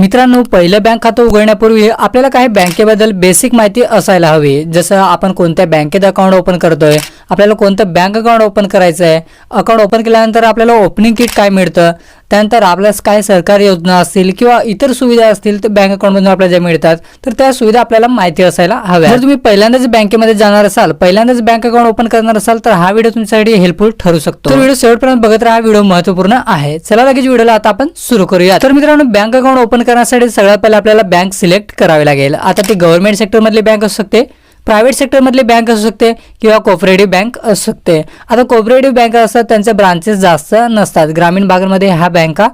मित्रांनो पहिलं बँक खातं उघडण्यापूर्वी आपल्याला काही बँकेबद्दल बेसिक माहिती असायला हवी. जसं आपण कोणत्या बँकेत अकाउंट ओपन करतोय आपल्याला कोणतं बँक अकाउंट ओपन करायचं आहे अकाउंट ओपन केल्यानंतर आपल्याला ओपनिंग किट काय मिळतं त्यानंतर आपल्यास काय सरकारी योजना असतील किंवा इतर सुविधा असतील तर बँक अकाउंटमधून आपल्याला ज्या मिळतात तर त्या सुविधा आपल्याला माहिती असायला हव्या. जर तुम्ही पहिल्यांदाच बँकेमध्ये जाणार असाल पहिल्यांदाच बँक अकाउंट ओपन करणार असाल तर हा व्हिडिओ तुमच्यासाठी हेल्पफुल ठरू शकतो. तर व्हिडिओ शेवटपर्यंत बघत राहा व्हिडिओ महत्त्वपूर्ण आहे. चला लगेच व्हिडिओला आता आपण सुरू करूया तर मित्रांनो बँक अकाउंट ओपन करण्यासाठी सगळ्यात पहिले आपल्याला बँक सिलेक्ट करावी लागेल. आता ती गव्हर्नमेंट सेक्टरमधली बँक असू शकते प्रायव्हेट सेक्टरमधली बँक असू शकते किंवा कोऑपरेटिव्ह बँक असू शकते. आता कोऑपरेटिव्ह बँक असतात त्यांचे ब्रांचेस जास्त नसतात. ग्रामीण भागांमध्ये ह्या बँका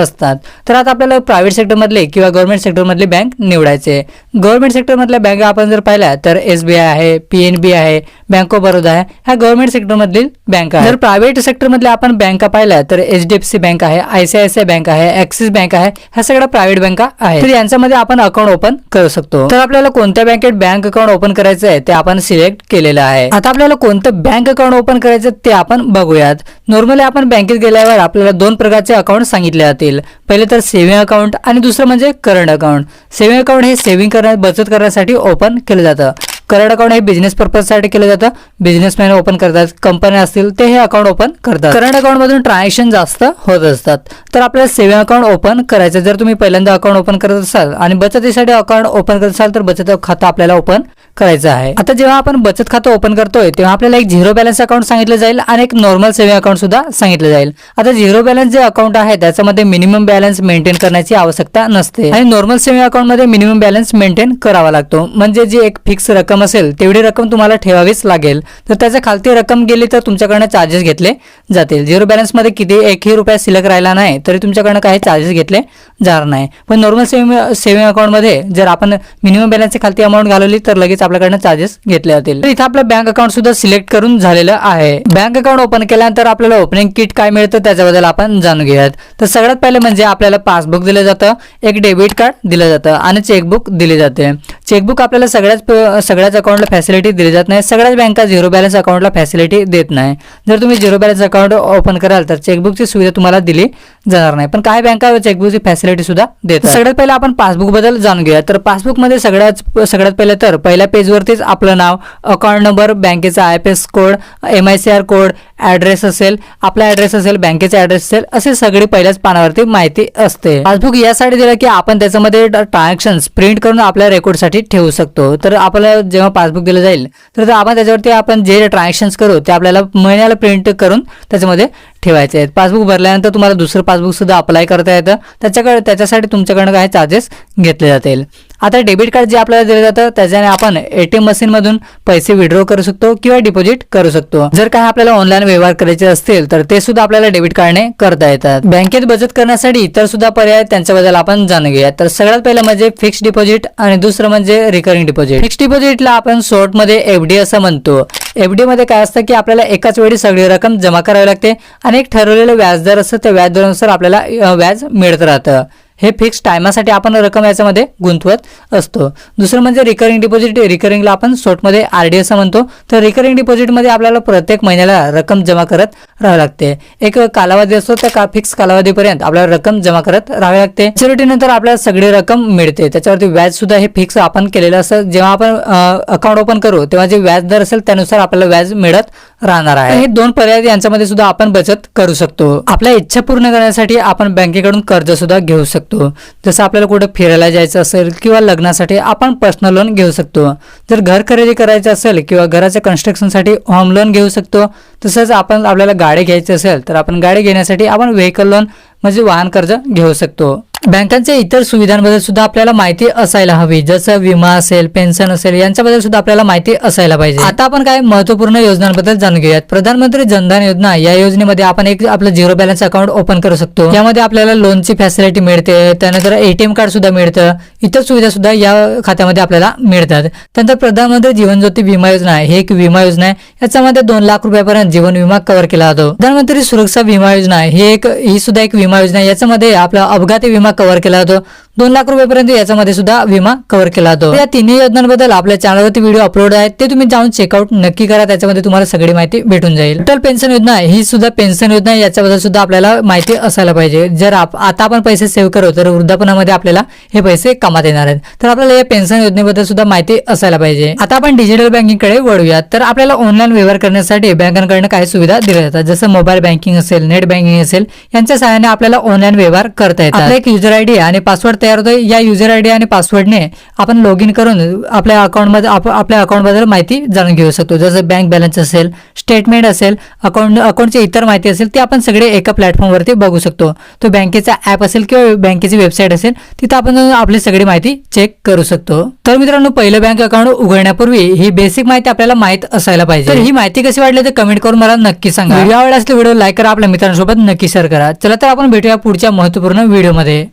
असतात. तर आता आपल्याला प्रायव्हेट सेक्टरमधले किंवा गव्हर्नमेंट सेक्टरमधली बँक निवडायचे. गव्हर्नमेंट सेक्टरमधल्या बँका आपण जर पाहिल्या तर एस बी आय आहे पी एन बी आहे बँक ऑफ बरोदा आहे ह्या गव्हर्नमेंट सेक्टरमधील बँक आहे जर प्रायव्हेट सेक्टरमधल्या आपण बँका पाहिल्या तर H D F C bank आहे I C I C I bank आहे ॲक्सिस बँक आहे ह्या सगळ्या प्रायव्हेट बँका आहेत. तर यांच्यामध्ये आपण अकाउंट ओपन करू शकतो. तर आपल्याला कोणत्या बँकेत बँक अकाउंट ओपन करायचं आहे ते आपण सिलेक्ट केलेलं आहे. आता आपल्याला कोणतं बँक अकाउंट ओपन करायचं ते आपण बघूयात. नॉर्मली आपण बँकेत गेल्यावर आपल्याला दोन प्रकारचे अकाउंट सांगितले जातील. पहिले तर सेव्हिंग अकाउंट आणि दुसरं म्हणजे करंट अकाउंट सेव्हिंग अकाउंट हे सेव्हिंग करण्या बचत करण्यासाठी ओपन केलं जातं. करंट अकाउंट हे बिझनेस पर्पजसाठी केलं जातं. बिझनेसमॅन ओपन करतात कंपन्या असतील ते हे अकाउंट ओपन करतात. करंट अकाउंट मधून ट्रान्झॅक्शन जास्त होत असतात. तर आपल्याला सेव्हिंग अकाउंट ओपन करायचं जर तुम्ही पहिल्यांदा अकाउंट ओपन करत असाल आणि बचतीसाठी अकाउंट ओपन करत असाल तर बचत खातं आपल्याला ओपन करायचं आहे. आता जेव्हा आपण बचत खातं ओपन करतोय तेव्हा आपल्याला एक झिरो बॅलन्स अकाउंट सांगितलं जाईल आणि एक नॉर्मल सेव्हिंग अकाउंट सुद्धा सांगितलं जाईल. आता झिरो बॅलन्स जे अकाउंट आहे त्याच्यामध्ये मिनिमम बॅलन्स मेंटेन करण्याची आवश्यकता नसते. आणि नॉर्मल सेव्हिंग अकाउंटमध्ये मिनिमम बॅलन्स मेंटेन करावा लागतो. म्हणजे जी एक फिक्स रक्कम असेल तेवढी रक्कम तुम्हाला ठेवावीच लागेल. तर त्याच्या खालती रक्कम गेली तर तुमच्याकडनं चार्जेस घेतले जातील. झिरो बॅलन्समध्ये किती एकही रुपया शिल्लक राहिला नाही तरी तुमच्याकडनं काही चार्जेस घेतले जाणार नाही. पण नॉर्मल सेव्हिंग सेव्हिंग अकाउंटमध्ये जर आपण मिनिमम बॅलन्सच्या खालती अमाऊंट घालवली तर लगेच आपल्याकडनं चार्जेस घेतले जातील. तर इथं आपलं बँक अकाउंट सुद्धा सिलेक्ट करून झालेलं आहे. बँक अकाउंट ओपन केल्यानंतर आपल्याला ओपनिंग किट काय मिळतं त्याच्याबद्दल आपण जाणून घेऊयात. तर सगळ्यात पहिले म्हणजे आपल्याला पासबुक दिलं जातं एक डेबिट कार्ड दिलं जातं आणि चेकबुक दिले जाते. चेकबुक आपल्याला सगळ्याच सगळ्याच अकाउंटला फॅसिलिटी दिली जात नाही. सगळ्याच बँका झिरो बॅलन्स अकाउंटला फॅसिलिटी देत नाही. जर तुम्ही झिरो बॅलन्स अकाउंट ओपन कराल तर चेकबुकची सुविधा तुम्हाला दिली जाणार नाही. पण काही बँका चेकबुकची फॅसिलिटी सुद्धा देतात. सगळ्यात पहिले आपण पासबुकबद्दल जाणून घेऊया. तर पासबुकमध्ये सगळ्यात सगळ्यात पहिले तर पहिल्या पेजवरतीच आपलं नाव अकाउंट नंबर बँकेचा I P S code M I C R code address असेल आपला ॲड्रेस असेल बँकेचा ॲड्रेस असेल असे सगळी पहिल्याच पानावरती माहिती असते. पासबुक यासाठी दिलं की आपण त्याच्यामध्ये ट्रान्झॅक्शन प्रिंट करून आपल्या रेकॉर्डसाठी ठेवू शकतो. तर आपल्याला जेव्हा पासबुक दिलं जाईल तर आपण त्याच्यावरती आपण जे ट्रान्झॅक्शन करू ते आपल्याला महिन्याला प्रिंट करून त्याच्यामध्ये ठेवायचे आहेत. पासबुक भरल्यानंतर तुम्हाला दुसरं पासबुक सुद्धा अप्लाय करता येतं. त्याच्याकडे त्याच्यासाठी तुमच्याकडनं काही चार्जेस घेतले जातील. आता डेबिट कार्ड जे आपल्याला दिलं जातं त्याच्याने आपण एटीएम मशीन मधून पैसे विड्रॉ करू शकतो किंवा डिपॉझिट करू शकतो. जर काही आपल्याला ऑनलाईन व्यवहार करायचे असतील तर ते सुद्धा आपल्याला डेबिट कार्डने करता येतात. बँकेत बचत करण्यासाठी इतर सुद्धा पर्याय त्यांच्याबद्दल आपण जाणून घेऊया. तर सगळ्यात पहिलं म्हणजे फिक्स डिपॉझिट आणि दुसरं म्हणजे रिकरिंग डिपॉझिट फिक्स डिपॉझिटला आपण शॉर्टमध्ये एफडी असं म्हणतो. एफ डीमध्ये काय असतं की आपल्याला एकाच वेळी सगळी रक्कम जमा करावी लागते आणि एक ठरवलेलं व्याजदर असतं त्या व्याजदरानुसार आपल्याला व्याज मिळत राहतं. हे फिक्स टायमासाठी आपण रक्कम याच्यामध्ये गुंतवत असतो. दुसरं म्हणजे रिकरिंग डिपॉझिट रिकरिंगला आपण शॉर्टमध्ये आर डी असं म्हणतो. तर रिकरिंग डिपॉझिटमध्ये आपल्याला प्रत्येक महिन्याला रक्कम जमा करत राहावी लागते. एक कालावधी असतो त्या का फिक्स कालावधीपर्यंत आपल्याला रक्कम जमा करत राहावी लागते. मॅच्युरिटीनंतर आपल्याला सगळी रक्कम मिळते. त्याच्यावरती व्याज सुद्धा हे फिक्स आपण केलेलं असतं. जेव्हा आपण अकाउंट ओपन करू तेव्हा जे व्याज दर असेल त्यानुसार आपल्याला व्याज मिळत राहणार आहे. हे दोन पर्याय यांच्यामध्ये सुद्धा आपण बचत करू शकतो. आपल्या इच्छा पूर्ण करण्यासाठी आपण बँकेकडून कर्ज सुद्धा घेऊ शकतो. जसं आपल्याला कुठे फिरायला जायचं असेल किंवा लग्नासाठी आपण पर्सनल लोन घेऊ शकतो. जर घर खरेदी करायचं असेल किंवा घराच्या कन्स्ट्रक्शनसाठी होम लोन घेऊ शकतो. तसंच आपण आपल्याला गाडी घ्यायची असेल तर आपण गाडी घेण्यासाठी आपण व्हेकल लोन म्हणजे वाहन कर्ज घेऊ शकतो. बँकांच्या इतर सुविधांबद्दल सुद्धा आपल्याला माहिती असायला हवी. जसं विमा असेल पेन्शन असेल यांच्याबद्दल सुद्धा आपल्याला माहिती असायला पाहिजे. आता आपण काय महत्त्वपूर्ण योजनांबद्दल जाणून घेऊयात. प्रधानमंत्री जनधन योजना या योजनेमध्ये आपण एक आपलं झिरो बॅलन्स अकाउंट ओपन करू शकतो. यामध्ये आपल्याला लोनची फॅसिलिटी मिळते त्यानंतर एटीएम कार्ड सुद्धा मिळतं इतर सुविधा सुद्धा या खात्यामध्ये आपल्याला मिळतात. त्यानंतर प्रधानमंत्री जीवन ज्योती विमा योजना ही एक विमा योजना आहे. याच्यामध्ये दोन लाख रुपयापर्यंत जीवन विमा कव्हर केला जातो. प्रधानमंत्री सुरक्षा विमा योजना ही एक ही सुद्धा एक विमा योजना याच्यामध्ये आपला अपघाती विमा कव्हर केला जातो. दोन लाख रुपयापर्यंत याच्यामध्ये सुद्धा विमा कव्हर केला जातो. या तिन्ही योजनांबद्दल आपल्या चॅनलवरती व्हिडिओ अपलोड आहेत. ते तुम्ही जाऊन चेकआउट नक्की करा. त्याच्यामध्ये तुम्हाला सगळी माहिती भेटून जाईल. अटल पेन्शन योजना ही सुद्धा पेन्शन योजना आहे, याच्याबद्दल सुद्धा आपल्याला माहिती असायला पाहिजे. जर आता आपण पैसे सेव्ह करू तर वृद्धापनामध्ये आपल्याला हे पैसे कामात येणार आहेत. तर आपल्याला या पेन्शन योजनेबद्दल सुद्धा माहिती असायला पाहिजे. आता आपण डिजिटल बँकिंगकडे तर आपल्याला ऑनलाईन व्यवहार करण्यासाठी बँकांकडनं काही सुविधा दिल्या जातात. जसं मोबाईल बँकिंग असेल नेट बँकिंग असेल यांच्या सहाय्याने आपल्याला ऑनलाईन व्यवहार करता येतात. एक युजर आयडी आणि पासवर्ड तयार होतो या युजर आयडी आणि पासवर्डने आपण लॉग इन करून आपल्या अकाउंटमध्ये आप- आपल्या अकाउंटबद्दल माहिती जाणून घेऊ शकतो. जसं बँक बॅलन्स असेल स्टेटमेंट असेल अकाउंट अकाउंटची इतर माहिती असेल ती आपण सगळे एका प्लॅटफॉर्मवरती बघू शकतो. तो बँकेचा ऍप असेल किंवा बँकेची वेबसाईट असेल तिथं आपण आपली सगळी माहिती चेक करू शकतो. तर मित्रांनो पहिलं बँक अकाउंट उघडण्यापूर्वी ही बेसिक माहिती आपल्याला माहीत असायला पाहिजे. तर ही माहिती कशी वाटली तर कमेंट करून मला नक्की सांगा. व्हिडिओ आवडला असले व्हिडिओ लाईक करा आपल्या मित्रांसोबत नक्की शेअर करा. चला तर आपण भेटूया पुढच्या महत्त्वपूर्ण व्हिडिओमध्ये